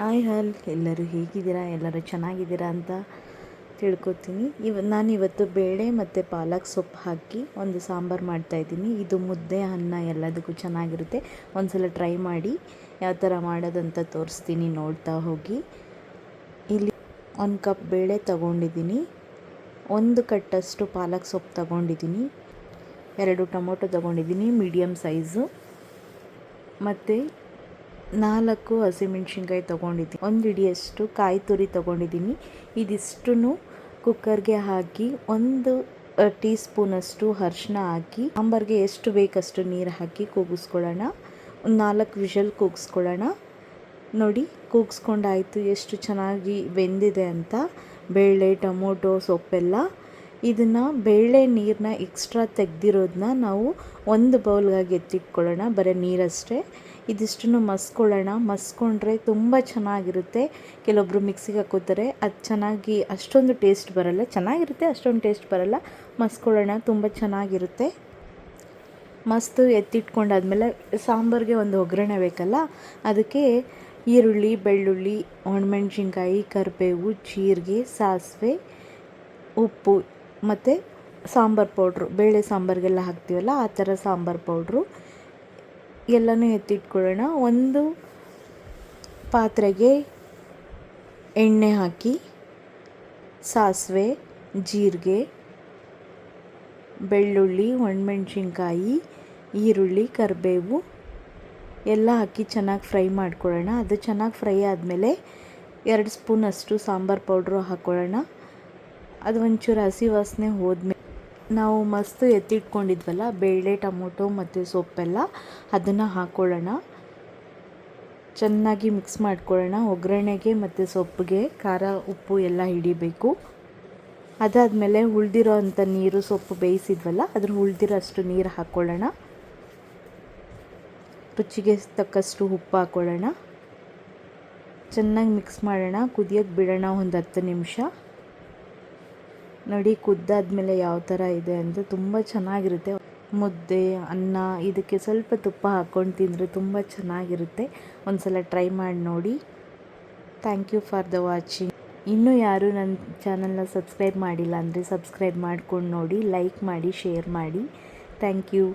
Hi ಹಾಲ್, ಎಲ್ಲರೂ ಹೇಗಿದ್ದೀರಾ? ಎಲ್ಲರೂ ಚೆನ್ನಾಗಿದ್ದೀರಾ ಅಂತ ತಿಳ್ಕೊತೀನಿ. ಇವ ನಾನು ಇವತ್ತು ಬೇಳೆ ಮತ್ತು ಪಾಲಕ್ ಸೊಪ್ಪು ಹಾಕಿ ಒಂದು ಸಾಂಬಾರು ಮಾಡ್ತಾಯಿದ್ದೀನಿ ಇದು ಮುದ್ದೆ, ಅನ್ನ ಎಲ್ಲದಕ್ಕೂ ಚೆನ್ನಾಗಿರುತ್ತೆ. ಒಂದು ಸಲ ಟ್ರೈ ಮಾಡಿ, ಯಾವ ಥರ ಮಾಡೋದಂತ ತೋರಿಸ್ತೀನಿ ನೋಡ್ತಾ ಹೋಗಿ. ಇಲ್ಲಿ ಒಂದು ಕಪ್ ಬೇಳೆ ತಗೊಂಡಿದ್ದೀನಿ. ಒಂದು ಕಟ್ಟಷ್ಟು ಪಾಲಕ್ ಸೊಪ್ಪು ತಗೊಂಡಿದ್ದೀನಿ. ಎರಡು ಟೊಮೊಟೊ ತಗೊಂಡಿದ್ದೀನಿ ಮೀಡಿಯಮ್ ಸೈಜು. ಮತ್ತು ನಾಲ್ಕು ಹಸಿಮೆಣ್ಸಿನ್ಕಾಯಿ ತೊಗೊಂಡಿದ್ದೀನಿ. ಒಂದು ಹಿಡಿಯಷ್ಟು ಕಾಯಿ ತುರಿ ತೊಗೊಂಡಿದ್ದೀನಿ. ಇದಿಷ್ಟು ಕುಕ್ಕರ್ಗೆ ಹಾಕಿ ಒಂದು ಟೀ ಸ್ಪೂನಷ್ಟು ಅರ್ಶಿನ ಹಾಕಿ, ಸಾಂಬಾರಿಗೆ ಎಷ್ಟು ಬೇಕಷ್ಟು ನೀರು ಹಾಕಿ ಕೂಗಿಸ್ಕೊಳ್ಳೋಣ. ಒಂದು ನಾಲ್ಕು ವಿಷಲ್ ಕೂಗಿಸ್ಕೊಳ್ಳೋಣ. ನೋಡಿ, ಕೂಗಿಸ್ಕೊಂಡಾಯಿತು. ಎಷ್ಟು ಚೆನ್ನಾಗಿ ಬೆಂದಿದೆ ಅಂತ. ಬೇಳೆ ಟೊಮೊಟೊ, ಸೊಪ್ಪೆಲ್ಲ. ಇದನ್ನು ಬೇಳೆ ನೀರನ್ನ ಎಕ್ಸ್ಟ್ರಾ ತೆಗೆದಿರೋದನ್ನ ನಾವು ಒಂದು ಬೌಲ್ಗಾಗಿ ಎತ್ತಿಟ್ಕೊಳ್ಳೋಣ. ಬರೀ ನೀರಷ್ಟೇ. ಇದಿಷ್ಟನ್ನು ಮಸ್ಕೊಳ್ಳೋಣ. ಮಸ್ಕೊಂಡ್ರೆ ತುಂಬ ಚೆನ್ನಾಗಿರುತ್ತೆ. ಕೆಲವೊಬ್ಬರು ಮಿಕ್ಸಿಗೆ ಹಾಕೋತಾರೆ. ಅದು ಚೆನ್ನಾಗಿ ಅಷ್ಟೊಂದು ಟೇಸ್ಟ್ ಬರಲ್ಲ. ಚೆನ್ನಾಗಿರುತ್ತೆ, ಅಷ್ಟೊಂದು ಟೇಸ್ಟ್ ಬರಲ್ಲ. ಮಸ್ಕೊಳ್ಳೋಣ. ತುಂಬ ಚೆನ್ನಾಗಿರುತ್ತೆ. ಮಸ್ತು ಎತ್ತಿಟ್ಕೊಂಡಾದ್ಮೇಲೆ ಸಾಂಬಾರಿಗೆ ಒಂದು ಒಗ್ಗರಣೆ ಬೇಕಲ್ಲ? ಅದಕ್ಕೆ ಈರುಳ್ಳಿ, ಬೆಳ್ಳುಳ್ಳಿ, ಒಣಮೆಣ್ಸಿನ್ಕಾಯಿ, ಕರಿಬೇವು, ಜೀರಿಗೆ, ಸಾಸಿವೆ, ಉಪ್ಪು ಮತ್ತು ಸಾಂಬಾರು ಪೌಡ್ರು, ಬೇಳೆ ಸಾಂಬಾರಿಗೆಲ್ಲ ಹಾಕ್ತೀವಲ್ಲ, ಆ ಥರ ಸಾಂಬಾರು ಪೌಡ್ರು. ಎಲ್ಲನೂ ಎತ್ತಿಟ್ಕೊಳ್ಳೋಣ. ಒಂದು ಪಾತ್ರೆಗೆ ಎಣ್ಣೆ ಹಾಕಿ, ಸಾಸಿವೆ, ಜೀರಿಗೆ, ಬೆಳ್ಳುಳ್ಳಿ, ಒಣಮೆಣ್ಸಿನ್ಕಾಯಿ, ಈರುಳ್ಳಿ, ಕರಿಬೇವು ಎಲ್ಲ ಹಾಕಿ ಚೆನ್ನಾಗಿ ಫ್ರೈ ಮಾಡ್ಕೊಳ್ಳೋಣ. ಅದು ಚೆನ್ನಾಗಿ ಫ್ರೈ ಆದಮೇಲೆ ಎರಡು ಸ್ಪೂನಷ್ಟು ಸಾಂಬಾರು ಪೌಡ್ರು ಹಾಕ್ಕೊಳ್ಳೋಣ. ಅದು ಒಂಚೂರು ಹಸಿ ವಾಸನೆ ಹೋದ್ಮೇಲೆ ನಾವು ಮಸ್ತ್ ಎತ್ತಿಟ್ಕೊಂಡಿದ್ವಲ್ಲ, ಬೇಳೆ, ಟೊಮೊಟೊ ಮತ್ತು ಸೊಪ್ಪೆಲ್ಲ, ಅದನ್ನು ಹಾಕ್ಕೊಳ್ಳೋಣ ಚೆನ್ನಾಗಿ ಮಿಕ್ಸ್ ಮಾಡ್ಕೊಳ್ಳೋಣ. ಒಗ್ಗರಣೆಗೆ ಮತ್ತು ಸೊಪ್ಪಿಗೆ, ಖಾರ, ಉಪ್ಪು ಎಲ್ಲ ಹಿಡಿಬೇಕು. ಅದಾದಮೇಲೆ ಉಳ್ದಿರೋ ಅಂಥ ನೀರು ಸೊಪ್ಪು ಬೇಯಿಸಿದ್ವಲ್ಲ ಅದ್ರ ಉಳ್ದಿರೋ ಅಷ್ಟು ನೀರು ಹಾಕ್ಕೊಳ್ಳೋಣ ರುಚಿಗೆ ತಕ್ಕಷ್ಟು ಉಪ್ಪು ಹಾಕ್ಕೊಳ್ಳೋಣ ಚೆನ್ನಾಗಿ ಮಿಕ್ಸ್ ಮಾಡೋಣ. ಕುದಿಯೋಕ್ಕೆ ಬಿಡೋಣ ಒಂದು ಹತ್ತು ನಿಮಿಷ. ನೋಡಿ ಕುದ್ದಾದ್ಮೇಲೆ ಯಾವ ಥರ ಇದೆ ಅಂತ ತುಂಬ ಚೆನ್ನಾಗಿರುತ್ತೆ. ಮುದ್ದೆ, ಅನ್ನ ಇದಕ್ಕೆ ಸ್ವಲ್ಪ ತುಪ್ಪ ಹಾಕ್ಕೊಂಡು ತಿಂದರೆ ತುಂಬ ಚೆನ್ನಾಗಿರುತ್ತೆ. ಒಂದು ಸಲ ಟ್ರೈ ಮಾಡಿ ನೋಡಿ. Thank you for the watching. ಇನ್ನೂ ಯಾರು ನನ್ನ ಚಾನಲ್ನ ಸಬ್ಸ್ಕ್ರೈಬ್ ಮಾಡಿಲ್ಲ ಅಂದರೆ ಸಬ್ಸ್ಕ್ರೈಬ್ ಮಾಡ್ಕೊಂಡು ನೋಡಿ, ಲೈಕ್ ಮಾಡಿ, ಶೇರ್ ಮಾಡಿ. Thank you.